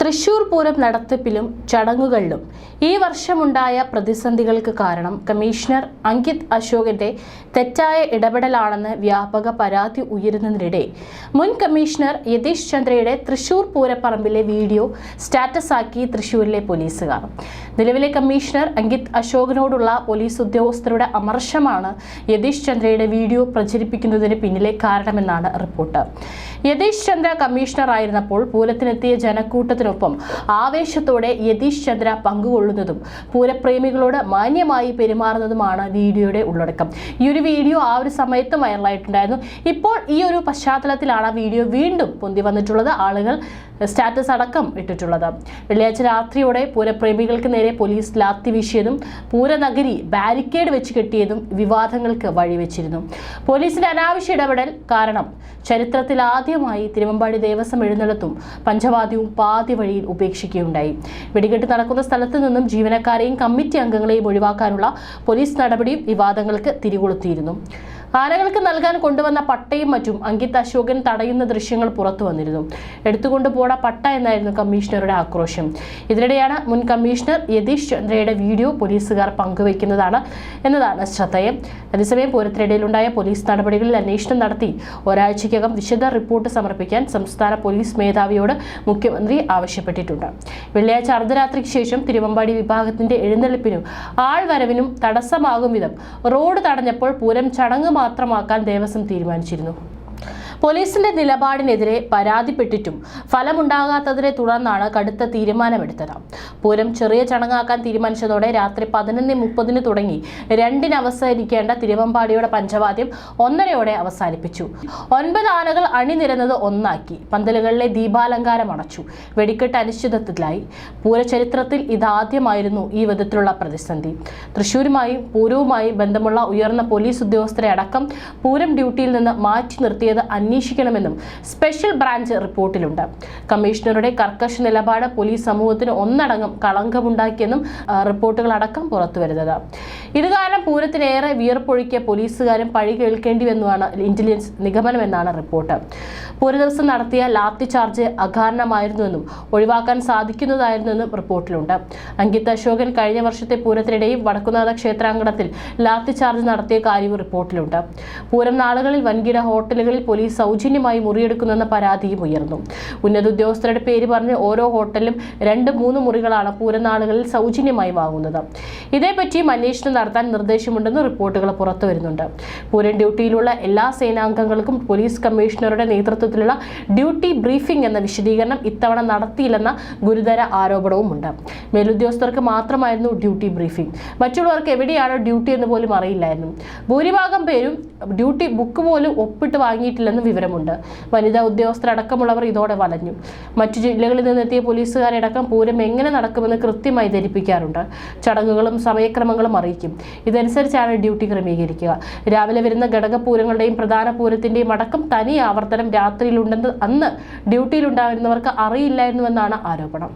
തൃശൂർ പൂരം നടത്തിപ്പിലും ചടങ്ങുകളിലും ഈ വർഷമുണ്ടായ പ്രതിസന്ധികൾക്ക് കാരണം കമ്മീഷണർ അങ്കിത് അശോകന്റെ തെറ്റായ ഇടപെടലാണെന്ന് വ്യാപക പരാതി ഉയരുന്നതിനിടെ മുൻ കമ്മീഷണർ യതീഷ് ചന്ദ്രയുടെ തൃശൂർ പൂരപ്പറമ്പിലെ വീഡിയോ സ്റ്റാറ്റസ് ആക്കി തൃശൂരിലെ പോലീസുകാർ. നിലവിലെ കമ്മീഷണർ അങ്കിത് അശോകനോടുള്ള പോലീസ് ഉദ്യോഗസ്ഥരുടെ അമർഷമാണ് യതീഷ് ചന്ദ്രയുടെ വീഡിയോ പ്രചരിപ്പിക്കുന്നതിന് പിന്നിലെ കാരണമെന്നാണ് റിപ്പോർട്ട്. യതീഷ് ചന്ദ്ര കമ്മീഷണർ ആയിരുന്നപ്പോൾ പൂരത്തിനെത്തിയ ജനക്കൂട്ടത്തിനൊപ്പം ആവേശത്തോടെ യതീഷ് ചന്ദ്ര പങ്കുകൊള്ളുന്നതും പൂരപ്രേമികളോട് മാന്യമായി പെരുമാറുന്നതുമാണ് വീഡിയോയുടെ ഉള്ളടക്കം. ഈ ഒരു വീഡിയോ ആ ഒരു സമയത്ത് വൈറലായിട്ടുണ്ടായിരുന്നു. ഇപ്പോൾ ഈ ഒരു പശ്ചാത്തലത്തിലാണ് ആ വീഡിയോ വീണ്ടും പൊന്തി വന്നിട്ടുള്ളത്. ആളുകൾ സ്റ്റാറ്റസ് അടക്കം ഇട്ടിട്ടുള്ളത്. വെള്ളിയാഴ്ച രാത്രിയോടെ പൂരപ്രേമികൾക്ക് നേരെ പോലീസ് ലാത്തി വീശിയതും പൂരനഗരി ബാരിക്കേഡ് വെച്ച് കെട്ടിയതും വിവാദങ്ങൾക്ക് വഴിവെച്ചിരുന്നു. പോലീസിന്റെ അനാവശ്യ ഇടപെടൽ കാരണം ചരിത്രത്തിൽ ആദ്യമായി തിരുവമ്പാടി ദേവസ്വം എഴുന്നള്ളത്തും പഞ്ചവാദ്യവും പാതി വഴിയിൽ ഉപേക്ഷിക്കുകയുണ്ടായി. വെടികെട്ട് നടക്കുന്ന സ്ഥലത്ത് നിന്നും ജീവനക്കാരെയും കമ്മിറ്റി അംഗങ്ങളെയും ഒഴിവാക്കാനുള്ള പോലീസ് നടപടിയും വിവാദങ്ങൾക്ക് തിരികൊളുത്തിയിരുന്നു. ആനകൾക്ക് നൽകാൻ കൊണ്ടുവന്ന പട്ടയും മറ്റും അങ്കിത് അശോകൻ തടയുന്ന ദൃശ്യങ്ങൾ പുറത്തു വന്നിരുന്നു. എടുത്തുകൊണ്ട് പോട പട്ട എന്നായിരുന്നു കമ്മീഷണറുടെ ആക്രോശം. ഇതിനിടെയാണ് മുൻ കമ്മീഷണർ യതീഷ് ചന്ദ്രയുടെ വീഡിയോ പോലീസുകാർ പങ്കുവയ്ക്കുന്നതാണ് എന്നതാണ് ശ്രദ്ധേയം. അതേസമയം പൂരത്തിനിടയിലുണ്ടായ പോലീസ് നടപടികളിൽ അന്വേഷണം നടത്തി ഒരാഴ്ചയ്ക്കകം വിശദ റിപ്പോർട്ട് സമർപ്പിക്കാൻ സംസ്ഥാന പോലീസ് മേധാവിയോട് മുഖ്യമന്ത്രി ആവശ്യപ്പെട്ടിട്ടുണ്ട്. വെള്ളിയാഴ്ച അർദ്ധരാത്രിക്ക് ശേഷം തിരുവമ്പാടി വിഭാഗത്തിന്റെ എഴുന്നള്ളിപ്പിനും ആൾവരവിനും തടസ്സമാകും വിധം റോഡ് തടഞ്ഞപ്പോൾ പൂരം ചടങ്ങ് മാത്രമാക്കാൻ ദേവസ്വം തീരുമാനിച്ചിരുന്നു. പോലീസിന്റെ നിലപാടിനെതിരെ പരാതിപ്പെട്ടിട്ടും ഫലമുണ്ടാകാത്തതിനെ തുടർന്നാണ് കടുത്ത തീരുമാനമെടുത്തത്. പൂരം ചെറിയ ചടങ്ങാക്കാൻ തീരുമാനിച്ചതോടെ രാത്രി പതിനൊന്ന് മുപ്പതിന് തുടങ്ങി രണ്ടിന് അവസാനിക്കേണ്ട തിരുവമ്പാടിയുടെ പഞ്ചവാദ്യം ഒന്നരയോടെ അവസാനിപ്പിച്ചു. ഒൻപത് ആനകൾ അണിനിരന്നത് ഒന്നാക്കി. പന്തലുകളിലെ ദീപാലങ്കാരം അണച്ചു. വെടിക്കെട്ട് അനിശ്ചിതത്വത്തിലായി. പൂരചരിത്രത്തിൽ ഇതാദ്യമായിരുന്നു ഈ വിധത്തിലുള്ള പ്രതിസന്ധി. തൃശൂരുമായും പൂരവുമായും ബന്ധമുള്ള ഉയർന്ന പോലീസ് ഉദ്യോഗസ്ഥരെ അടക്കം പൂരം ഡ്യൂട്ടിയിൽ നിന്ന് മാറ്റി നിർത്തിയത് അന്വേഷിക്കണമെന്നും സ്പെഷ്യൽ ബ്രാഞ്ച് റിപ്പോർട്ടിലുണ്ട്. കമ്മീഷണറുടെ കർക്കശ നിലപാട് പോലീസ് സമൂഹത്തിന് ഒന്നടങ്കം കളങ്കമുണ്ടാക്കിയെന്നും റിപ്പോർട്ടുകളടക്കം പുറത്തുവരുന്നത്. ഇത് കാരണം പൂരത്തിനേറെ വിയർപ്പൊഴുക്കിയ പോലീസുകാരും പഴി കേൾക്കേണ്ടി വന്നുമാണ് ഇന്റലിജൻസ് നിഗമനമെന്നാണ് റിപ്പോർട്ട്. പൂര ദിവസം നടത്തിയ ലാത്തി ചാർജ് അകാരണമായിരുന്നുവെന്നും ഒഴിവാക്കാൻ സാധിക്കുന്നതായിരുന്നുവെന്നും റിപ്പോർട്ടിലുണ്ട്. അങ്കിത് അശോകൻ കഴിഞ്ഞ വർഷത്തെ പൂരത്തിനിടെയും വടക്കുനാഥ ക്ഷേത്രാങ്കണത്തിൽ ലാത്തി ചാർജ് നടത്തിയ കാര്യവും റിപ്പോർട്ടിലുണ്ട്. പൂരം നാളുകളിൽ വൻകിട ഹോട്ടലുകളിൽ പോലീസ് സൗജന്യമായി മുറിയെടുക്കുന്നെന്ന പരാതിയും ഉയർന്നു. ഉന്നത ഉദ്യോഗസ്ഥരുടെ പേര് പറഞ്ഞ് ഓരോ ഹോട്ടലിലും രണ്ട് മൂന്ന് മുറികളാണ് പൂരനാളുകളിൽ സൗജന്യമായി വാങ്ങുന്നത്. ഇതേപ്പറ്റിയും അന്വേഷണം നടത്താൻ നിർദ്ദേശമുണ്ടെന്ന് റിപ്പോർട്ടുകൾ പുറത്തു വരുന്നുണ്ട് പൂരം ഡ്യൂട്ടിയിലുള്ള എല്ലാ സേനാംഗങ്ങൾക്കും പോലീസ് കമ്മീഷണറുടെ നേതൃത്വത്തിലുള്ള ഡ്യൂട്ടി ബ്രീഫിംഗ് എന്ന വിശദീകരണം ഇത്തവണ നടത്തിയില്ലെന്ന ഗുരുതര ആരോപണവുമുണ്ട്. മേലുദ്യോഗസ്ഥർക്ക് മാത്രമായിരുന്നു ഡ്യൂട്ടി ബ്രീഫിംഗ്. മറ്റുള്ളവർക്ക് എവിടെയാണ് ഡ്യൂട്ടി എന്ന് പോലും അറിയില്ലായിരുന്നു. ഭൂരിഭാഗം പേരും ഡ്യൂട്ടി ബുക്ക് പോലും ഒപ്പിട്ട് വാങ്ങിയിട്ടില്ലെന്ന് വിവരമുണ്ട്. വനിതാ ഉദ്യോഗസ്ഥരടക്കമുള്ളവർ ഇതോടെ വലഞ്ഞു. മറ്റു ജില്ലകളിൽ നിന്നെത്തിയ പോലീസുകാരടക്കം പൂരം എങ്ങനെ നടക്കുമെന്ന് കൃത്യമായി ധരിപ്പിക്കാറുണ്ട്. ചടങ്ങുകളും സമയക്രമങ്ങളും അറിയിക്കും. ഇതനുസരിച്ചാണ് ഡ്യൂട്ടി ക്രമീകരിക്കുക. രാവിലെ വരുന്ന ഘടകപൂരങ്ങളുടെയും പ്രധാന പൂരത്തിന്റെയും അടക്കം തനി ആവർത്തനം രാത്രിയിലുണ്ടെന്ന് അന്ന് ഡ്യൂട്ടിയിലുണ്ടായിരുന്നവർക്ക് അറിയില്ലായിരുന്നുവെന്നാണ് ആരോപണം.